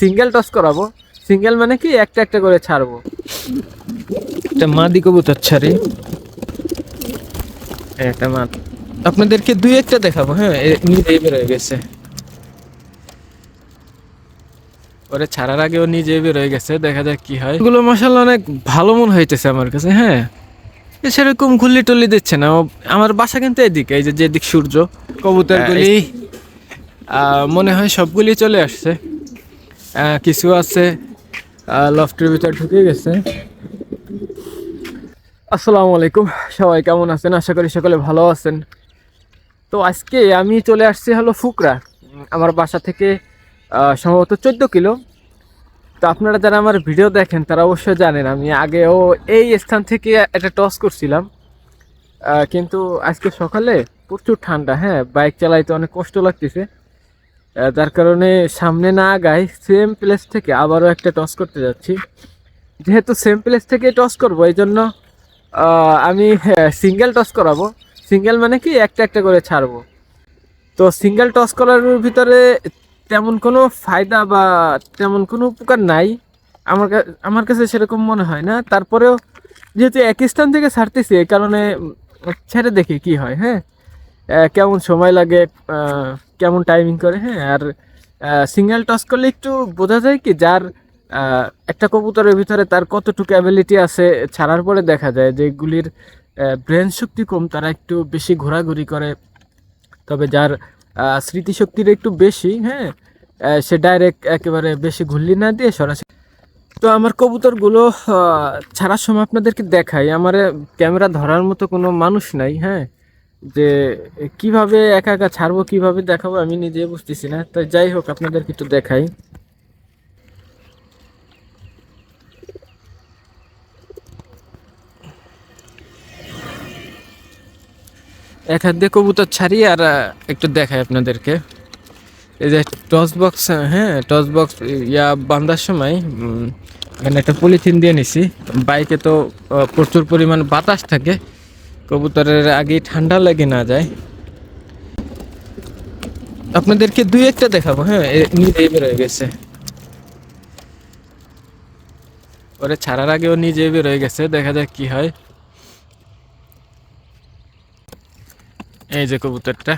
Single toss করাবো। Single মানে কি একটা একটা করে ছাড়বো। একটা মাদি কবুতর ছাড়ি। এই একটা মা। আপনাদেরকে দুই একটা দেখাবো হ্যাঁ নিজেই বেরোয় গেছে। ওরে ছাড়ার আগে ও নিজে বেরোয় গেছে দেখা যাক কি হয়। এগুলো মশাল অনেক ভালো মন হইতেছে আমার কাছে হ্যাঁ। সেরকম ঘুল্লি টুল্লি দিচ্ছে না আমার বাসা কিন্তু এদিকে এই যে যেদিক সূর্য কবুতরগুলি আহ, মনে হয় সবগুলি চলে আসছে। কিছু আছে। লফটের ভিতর ঢুকে গেছে। আসসালামু আলাইকুম। সবাই কেমন আছেন? আশা করি সকলে ভালো আছেন। তো আজকে আমি চলে আসছি হলো ফুকরা, আমার বাসা থেকে সম্ভবত চোদ্দ কিলো। তো আপনারা যারা আমার ভিডিও দেখেন, তারা অবশ্যই জানেন, আমি আগেও এই স্থান থেকে একটা টস করছিলাম। কিন্তু আজকে সকালে প্রচুর ঠান্ডা হ্যাঁ বাইক চালাইতে অনেক কষ্ট লাগতেছে। যার কারণে সামনে না আগাই সেম প্লেস থেকে আবারও একটা টস করতে যাচ্ছি। যেহেতু সেম প্লেস থেকে টস করব, এই জন্য আমি সিঙ্গেল টস করাবো। সিঙ্গেল মানে কি, একটা একটা করে ছাড়বো। তো সিঙ্গেল টস করার ভিতরে তেমন কোনো ফায়দা বা তেমন কোনো উপকার নাই। আমার আমার কাছে সেরকম মনে হয় না। তারপরেও যেহেতু এক স্থান থেকে ছাড়তেছি, এই কারণে ছেড়ে দেখি কি হয় হ্যাঁ। কেমন সময় লাগে কেমন টাইমিং করে হ্যাঁ? আর সিঙ্গেল টস করলে একটু বোঝা যায় কি যার একটা কবুতরের ভিতরে তার কতটুকু অ্যাবিলিটি আছে ছাড়ার পরে দেখা যায় যে এগুলির ব্রেন শক্তি কম, তারা একটু বেশি ঘোরাঘুরি করে। তবে যার স্মৃতিশক্তির একটু বেশি হ্যাঁ সে ডাইরেক্ট একেবারে বেশি ঘুরলি না দিয়ে সরাসরি তো আমার কবুতরগুলো ছাড়ার সময় আপনাদেরকে দেখাই। আমার ক্যামেরা ধরার মতো কোনো মানুষ নাই হ্যাঁ? যে কীভাবে একা একা ছাড়বো, কীভাবে দেখাবো, আমি নিজে বুঝতেছি না। তাই যাই হোক, আপনাদেরকে একটু দেখাই। এক হাত দিয়ে কবুতর ছাড়ি আর একটু দেখাই আপনাদেরকে। এই যে টস বক্স হ্যাঁ টস বক্স, ইয়া বান্ধার সময় এখানে একটা পলিথিন দিয়ে নিছি। বাইকে তো প্রচুর পরিমাণ বাতাস থাকে। কবুতরের আগেই ঠান্ডা লেগে না যায়। আপনাদেরকে দুই একটা দেখাবো হ্যাঁ নিজেই বেরোয় গেছে। ওরে ছাড়ার আগে ও নিজে বেরোয় গেছে, দেখা যাক কি হয়। এই যে কবুতরটা।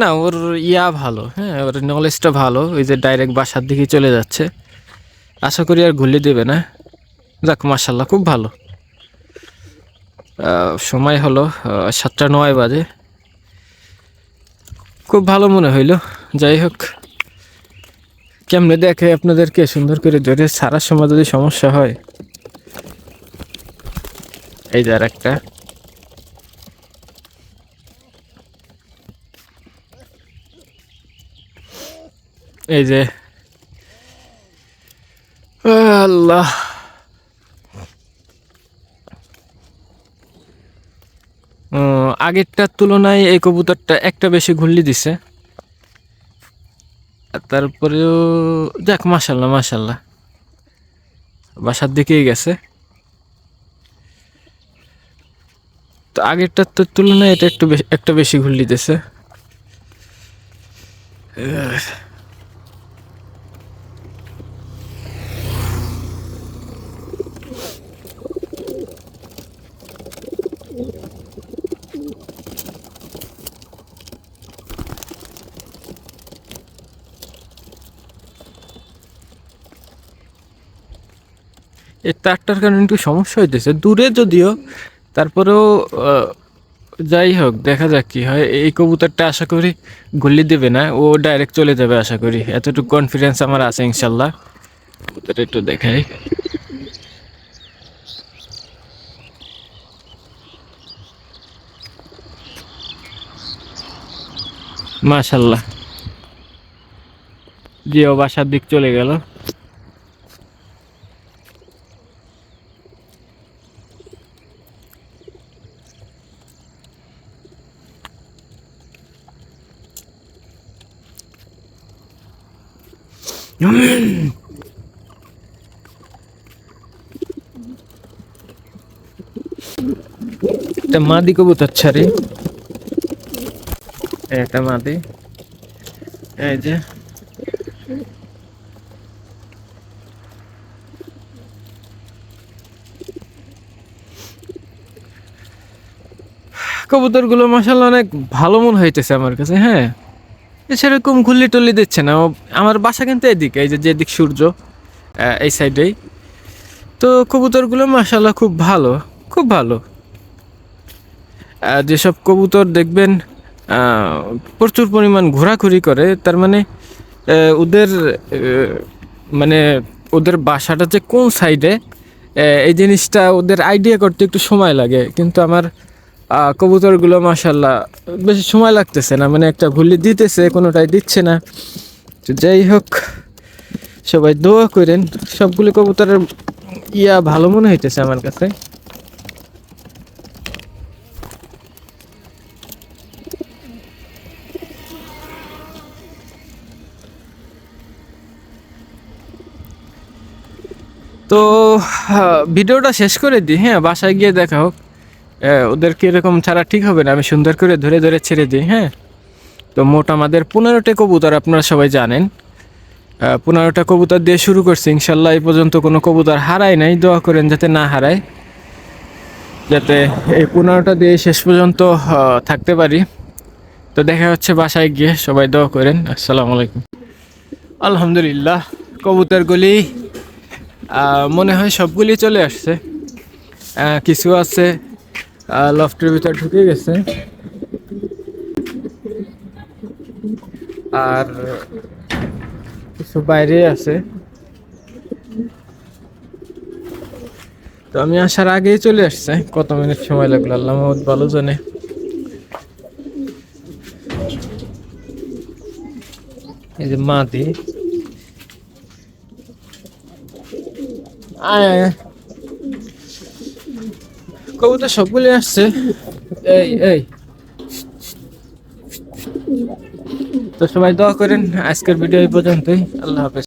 না, ওর ইয়া ভালো হ্যাঁ ওর নলেজটা ভালো, ওই যে ডাইরেক্ট বাসার দিকে চলে যাচ্ছে। আশা করি আর ঘুরলে দেবে না। যাক মাসাল্লাহ খুব ভালো। সময় হলো সাতটা নয় বাজে। খুব ভালো মনে হইল। যাই হোক, কেমনে দেখে আপনাদেরকে সুন্দর করে ধরে সারার সময় যদি সমস্যা হয়? এই যে আর একটা এই যে। আল্লাহ। আগেরটার তুলনায় এই কবুতরটা একটা বেশি ঘুরলি দিছে। তারপরেও, যাক মাসাল্লাহ মাসাল্লাহ বাসার দিকেই গেছে। তো আগেরটার তো তুলনায় এটা একটু একটা বেশি ঘুরলি দিছে। তারটার কারণে একটু সমস্যা হইতেছে। দূরে যদিও, তারপরেও যাই হোক, দেখা যাক কি হয়। এই কবুতরটা আশা করি গুল্লি দেবে না, ও ডাইরেক্ট চলে যাবে আশা করি। এতটুকু কনফিডেন্স আমার আছে ইনশাল্লাহ। কবুতরটা একটু দেখাই। মাশাল্লাহ। ও বাসার দিক চলে গেল। একটা মাদি কবুতর, ছাড়ি। একটা মাদি। এই যে। কবুতরগুলো মাসাল্লাহ অনেক ভালো মন হইতেছে আমার কাছে হ্যাঁ। সেরকম ঘুল্লি টুল্লি দিচ্ছে না। আমার বাসা কিন্তু এদিকে, এই যে যেদিক সূর্য এই সাইডেই তো কবুতরগুলো মাসাল্লাহ খুব ভালো খুব ভালো। যেসব কবুতর দেখবেন প্রচুর পরিমাণ ঘোরাঘুরি করে, তার মানে ওদের মানে ওদের বাসাটা যে কোন সাইডে এই জিনিসটা ওদের আইডিয়া করতে একটু সময় লাগে। কিন্তু আমার কবুতরগুলো মাসাল্লাহ বেশি সময় লাগতেছে না মানে একটা ঘুরলি দিতেছে, কোনোটাই দিচ্ছে না। তো যাই হোক, সবাই দোয়া করেন, সবগুলো কবুতরের ইয়া ভালো মনে হইতেছে আমার কাছে। তো ভিডিওটা শেষ করে দিই হ্যাঁ বাসায় গিয়ে দেখা হোক। ওদেরকে এরকম ছাড়া ঠিক হবে না? আমি সুন্দর করে ধরে ধরে ছেড়ে দিই হ্যাঁ? তো মোট আমাদের পনেরোটা কবুতর আপনারা সবাই জানেন। পনেরোটা কবুতর দিয়ে শুরু করছি। ইনশাল্লাহ এই পর্যন্ত কোনো কবুতর হারায় নাই। দোয়া করেন যাতে না হারায়। যাতে এই পনেরোটা দিয়ে শেষ পর্যন্ত থাকতে পারি। তো দেখা হচ্ছে বাসায় গিয়ে। সবাই দোয়া করেন। আসসালামু আলাইকুম। আলহামদুলিল্লাহ, কবুতরগুলি মনে হয় সবগুলি চলে আসছে। কিছু আছে লফটের ভিতর ঢুকে গেছে। আর কিছু বাইরে আছে। তো আমি আসার আগেই চলে আসছে। কত মিনিট সময় লাগল, আল্লাহ বহুত ভালো জানে। এই যে মাটি আয়। কবুতর সবগুলি আসছে। এই এই। তো সবাই দোয়া করেন, আজকের ভিডিও এই পর্যন্তই। আল্লাহ হাফেজ।